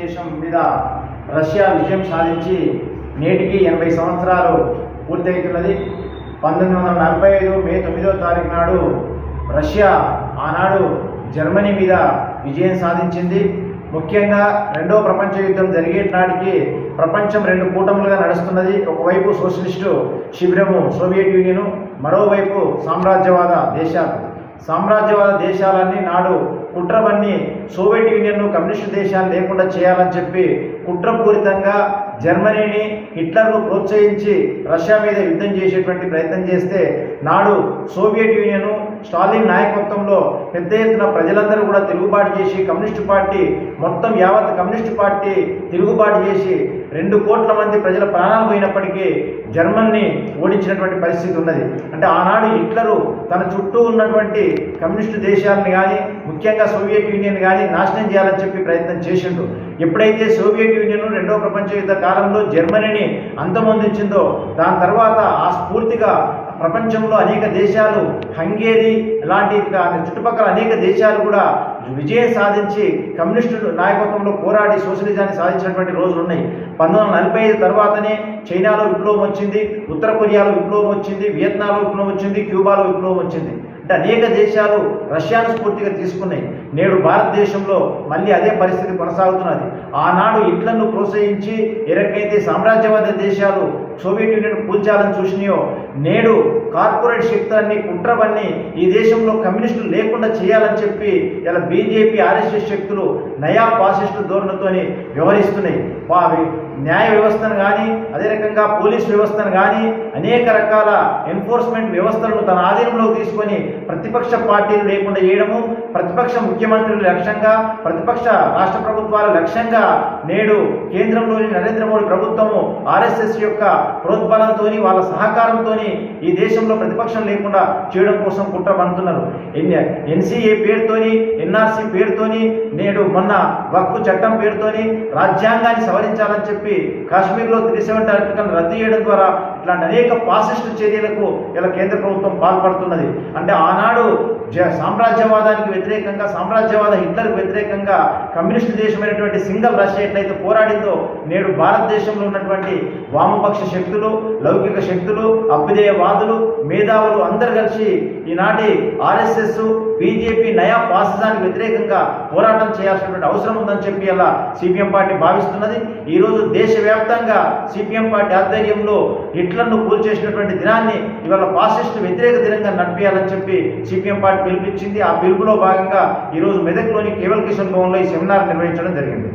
దేశం మీద రష్యా విజయం సాధించి నేటికి ఎనభై సంవత్సరాలు పూర్తవుతున్నది పంతొమ్మిది వందల నలభై ఐదు మే తొమ్మిదో తారీఖు నాడు రష్యా ఆనాడు జర్మనీ మీద విజయం సాధించింది. ముఖ్యంగా రెండో ప్రపంచ యుద్ధం జరిగే నాటికి ప్రపంచం రెండు కూటములుగా నడుస్తున్నది. ఒకవైపు సోషలిస్టు శిబిరము సోవియట్ యూనియను మరోవైపు సామ్రాజ్యవాద దేశాలు. సామ్రాజ్యవాద దేశాలన్నీ నాడు కుట్రవన్నీ సోవియట్ యూనియన్ను కమ్యూనిస్టు దేశాలు లేకుండా చేయాలని చెప్పి కుట్రపూరితంగా జర్మనీని హిట్లర్ను ప్రోత్సహించి రష్యా మీద యుద్ధం చేసేటువంటి ప్రయత్నం చేస్తే నాడు సోవియట్ యూనియన్ స్టాలిన్ నాయకత్వంలో పెద్ద ఎత్తున ప్రజలందరూ కూడా తిరుగుబాటు చేసి కమ్యూనిస్టు పార్టీ మొత్తం యావత్ కమ్యూనిస్టు పార్టీ తిరుగుబాటు చేసి రెండు కోట్ల మంది ప్రజల ప్రాణాలు పోయినప్పటికీ జర్మన్ని ఓడించినటువంటి పరిస్థితి ఉన్నది. అంటే ఆనాడు హిట్లరు తన చుట్టూ ఉన్నటువంటి కమ్యూనిస్టు దేశాలను కానీ ముఖ్యంగా సోవియట్ యూనియన్ కానీ నాశనం చేయాలని చెప్పి ప్రయత్నం చేసిండు. ఎప్పుడైతే సోవియట్ యూనియన్ రెండవ ప్రపంచ యుద్ధ కాలంలో జర్మనీని అంతమొందించిందో దాని తర్వాత ఆ స్ఫూర్తిగా ప్రపంచంలో అనేక దేశాలు హంగేరీ లాంటి కానీ చుట్టుపక్కల అనేక దేశాలు కూడా విజయం సాధించి కమ్యూనిస్టు నాయకత్వంలో పోరాడి సోషలిజాన్ని సాధించినటువంటి రోజులు ఉన్నాయి. పంతొమ్మిది వందల నలభై ఐదు తర్వాతనే చైనాలో విప్లవం వచ్చింది ఉత్తర కొరియాలో విప్లవం వచ్చింది వియత్నాంలో విప్లవం వచ్చింది క్యూబాలో విప్లవం వచ్చింది. అనేక దేశాలు రష్యాను స్ఫూర్తిగా తీసుకున్నాయి. నేడు భారతదేశంలో మళ్ళీ అదే పరిస్థితి కొనసాగుతున్నది. ఆనాడు ఇట్లను ప్రోత్సహించి ఎరకైతే సామ్రాజ్యవాద దేశాలు సోవియట్ యూనియన్ కూల్చాలని చూసినాయో నేడు కార్పొరేట్ శక్తులన్నీ కుట్రవన్నీ ఈ దేశంలో కమ్యూనిస్టులు లేకుండా చేయాలని చెప్పి ఇలా బీజేపీ ఆర్ఎస్ఎస్ శక్తులు నయా పాసిస్టు ధోరణితోని వ్యవహరిస్తున్నాయి. న్యాయ వ్యవస్థను కానీ అదే రకంగా పోలీస్ వ్యవస్థను కానీ అనేక రకాల ఎన్ఫోర్స్మెంట్ వ్యవస్థలను తన ఆధీనంలోకి తీసుకొని ప్రతిపక్ష పార్టీలు లేకుండా చేయడము ప్రతిపక్ష ముఖ్యమంత్రుల లక్ష్యంగా ప్రతిపక్ష రాష్ట్ర ప్రభుత్వాల లక్ష్యంగా నేడు కేంద్రంలోని నరేంద్ర మోడీ ప్రభుత్వము ఆర్ఎస్ఎస్ యొక్క ప్రోద్బలంతో వాళ్ళ సహకారంతో ఈ దేశం దేశంలో ప్రతిపక్షం లేకుండా చేయడం కోసం కుట్ర పడుతున్నారు ఎన్సీఏ పేరుతోని ఎన్ఆర్సీ పేరుతోని నేడు మొన్న వక్ఫ్ చట్టం పేరుతోని రాజ్యాంగాన్ని సవరించాలని చెప్పి కాశ్మీర్లో త్రీ సెవెంటీ ఆర్టికల్ రద్దు చేయడం ద్వారా ఇట్లాంటి అనేక పాసిస్ట్ చర్యలకు ఇలా కేంద్ర ప్రభుత్వం పాల్పడుతున్నది. అంటే ఆనాడు జ సామ్రాజ్యవాదానికి వ్యతిరేకంగా సామ్రాజ్యవాద హిట్లర్కి వ్యతిరేకంగా కమ్యూనిస్టు దేశమైనటువంటి సింగల్ రష్యా ఎట్లయితే పోరాడిందో నేడు భారతదేశంలో ఉన్నటువంటి వామపక్ష శక్తులు లౌకిక శక్తులు అభ్యుదయవాదులు మేధావులు అందరు కలిసి ఈనాటి ఆర్ఎస్ఎస్ బీజేపీ నయా పాసిజానికి వ్యతిరేకంగా పోరాటం చేయాల్సినటువంటి అవసరం ఉందని చెప్పి అలా సిపిఎం పార్టీ భావిస్తున్నది. ఈరోజు దేశవ్యాప్తంగా సిపిఎం పార్టీ ఆధ్వర్యంలో హిట్లర్ను కూల్చేసినటువంటి దినాన్ని ఇవాళ ఫాసిస్ట్ వ్యతిరేక దినంగా నడిపేయాలని చెప్పి సిపిఎం పార్టీ పిలుపునిచ్చింది. ఆ పిలుపులో భాగంగా ఈరోజు మెదక్లోని కేవల్ కిషన్ భవన్లో ఈ సెమినార్ నిర్వహించడం జరిగింది.